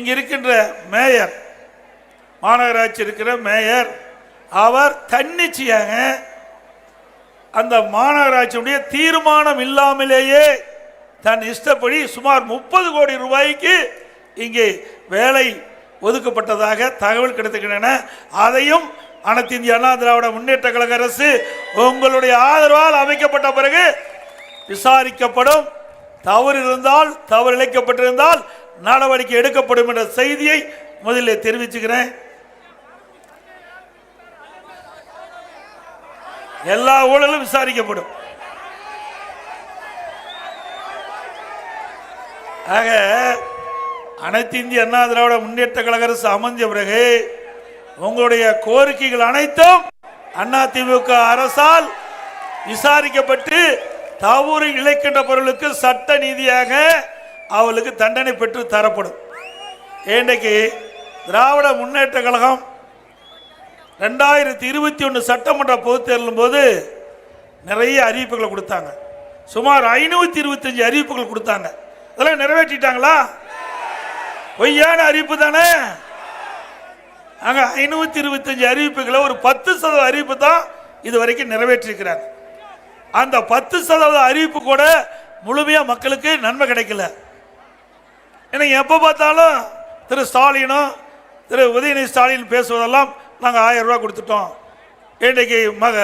இங்க இருக்கின்ற மேயர் மாநகராட்சி இருக்கிற மேயர் அவர் தன்னிச்சையாக அந்த மாநகராட்சியுடைய தீர்மானம் இல்லாமலேயே தன் இஷ்டப்படி சுமார் முப்பது கோடி ரூபாய்க்கு இங்கே வேலை ஒதுக்கப்பட்டதாக தகவல் கிடைத்துக்கின்றன. அதையும் அனைத்து இந்திய அண்ணா திராவிட முன்னேற்ற கழக அரசு உங்களுடைய ஆதரவால் அமைக்கப்பட்ட பிறகு விசாரிக்கப்படும். தவறு இருந்தால் தவறு இழைக்கப்பட்டிருந்தால் நடவடிக்கை எடுக்கப்படும் என்ற செய்தியை முதலில் தெரிவிச்சுக்கிறேன். எல்லா ஊழலும் விசாரிக்கப்படும். ஆக அனைத்து இந்திய அண்ணா திராவிட முன்னேற்ற கழக அரசு அமைஞ்ச பிறகு உங்களுடைய கோரிக்கைகள் அனைத்தும் அண்ணா திமுக அரசால் விசாரிக்கப்பட்டு தவறு இழைக்கின்ற பொருளுக்கு சட்ட நீதியாக அவளுக்கு தண்டனை பெற்று தரப்படும். இன்றைக்கு திராவிட முன்னேற்ற கழகம் ரெண்டாயிரத்தி இருபத்தி ஒன்று சட்டமன்ற பொதுத் தேர்தலும் போது நிறைய அறிவிப்புகளை கொடுத்தாங்க. சுமார் ஐநூற்றி இருபத்தஞ்சு அறிவிப்புகள் கொடுத்தாங்க. அதெல்லாம் நிறைவேற்றிட்டாங்களா? பொய்யான அறிவிப்பு தானே? அங்கே ஐநூற்றி இருபத்தஞ்சு அறிவிப்புகளை ஒரு பத்து சதவீத அறிவிப்பு தான் இது வரைக்கும் நிறைவேற்றிருக்கிறாங்க. அந்த பத்து சதவீத அறிவிப்பு கூட முழுமையாக மக்களுக்கு நன்மை கிடைக்கல. ஏன்னா எப்போ பார்த்தாலும் திரு ஸ்டாலினும் திரு உதயநிதி ஸ்டாலின் பேசுவதெல்லாம் நாங்கள் ஆயிரம் ரூபா கொடுத்துட்டோம். இன்றைக்கு மக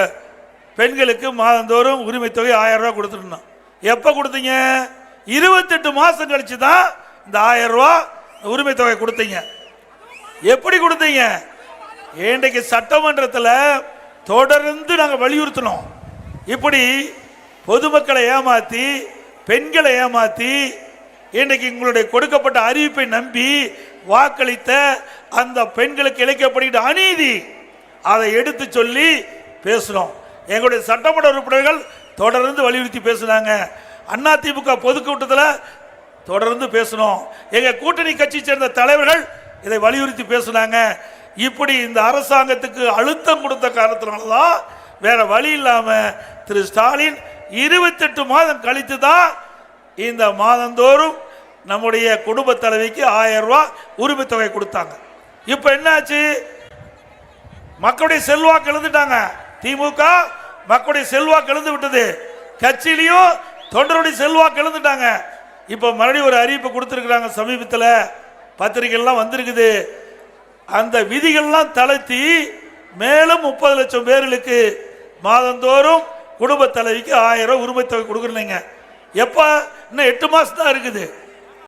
பெண்களுக்கு மாதந்தோறும் உரிமை தொகை ஆயிரம் ரூபா கொடுத்துருந்தோம் எப்போ கொடுத்தீங்க? இருபத்தெட்டு மாதம் கழிச்சு தான் இந்த ஆயிரம் ரூபா உரிமை தொகை கொடுத்தீங்க. எப்படி கொடுத்தீங்க? இன்றைக்கு சட்டமன்றத்தில் தொடர்ந்து நாங்கள் வலியுறுத்தினோம் இப்படி பொதுமக்களை ஏமாத்தி பெண்களை ஏமாற்றி இன்றைக்கு உங்களுடைய கொடுக்கப்பட்ட அறிவிப்பை நம்பி வாக்களித்த அந்த பெண்களுக்கு இழைக்கப்படுகிற அநீதி அதை எடுத்து சொல்லி பேசணும் எங்களுடைய சட்டமன்ற உறுப்பினர்கள் தொடர்ந்து வலியுறுத்தி பேசுனாங்க அதிமுக பொதுக்கூட்டத்தில் தொடர்ந்து பேசணும் எங்கள் கூட்டணி கட்சி சேர்ந்த தலைவர்கள் இதை வலியுறுத்தி பேசுனாங்க இப்படி இந்த அரசாங்கத்துக்கு அழுத்தம் கொடுத்த காரணத்தினால தான் வேற வழி இல்லாமல் திரு ஸ்டாலின் இருபத்தெட்டு மாதம் கழித்து தான் இந்த மாதந்தோறும் நம்முடைய குடும்ப தலைவிக்கு ஆயிரம் ரூபா உரிமை தொகை கொடுத்தாங்க. இப்போ என்னாச்சு? மக்களுடைய செல்வாக்கு எழுந்துட்டாங்க திமுக மக்களுடைய செல்வாக்கு எழுந்து விட்டது. கட்சியிலையும் தொண்டருடைய செல்வாக்கு எழுந்துட்டாங்க இப்போ மறுபடியும் ஒரு அறிவிப்பு கொடுத்துருக்குறாங்க சமீபத்தில். பத்திரிகைலாம் வந்திருக்குது. அந்த விதிகள்லாம் தளர்த்தி மேலும் முப்பது லட்சம் பேர்களுக்கு மாதந்தோறும் குடும்ப தலைவிக்கு ஆயிரம் ரூபாய் உரிமை தொகை கொடுக்குறீங்க. எப்போ? இன்னும் எட்டு மாதம் தான் இருக்குது.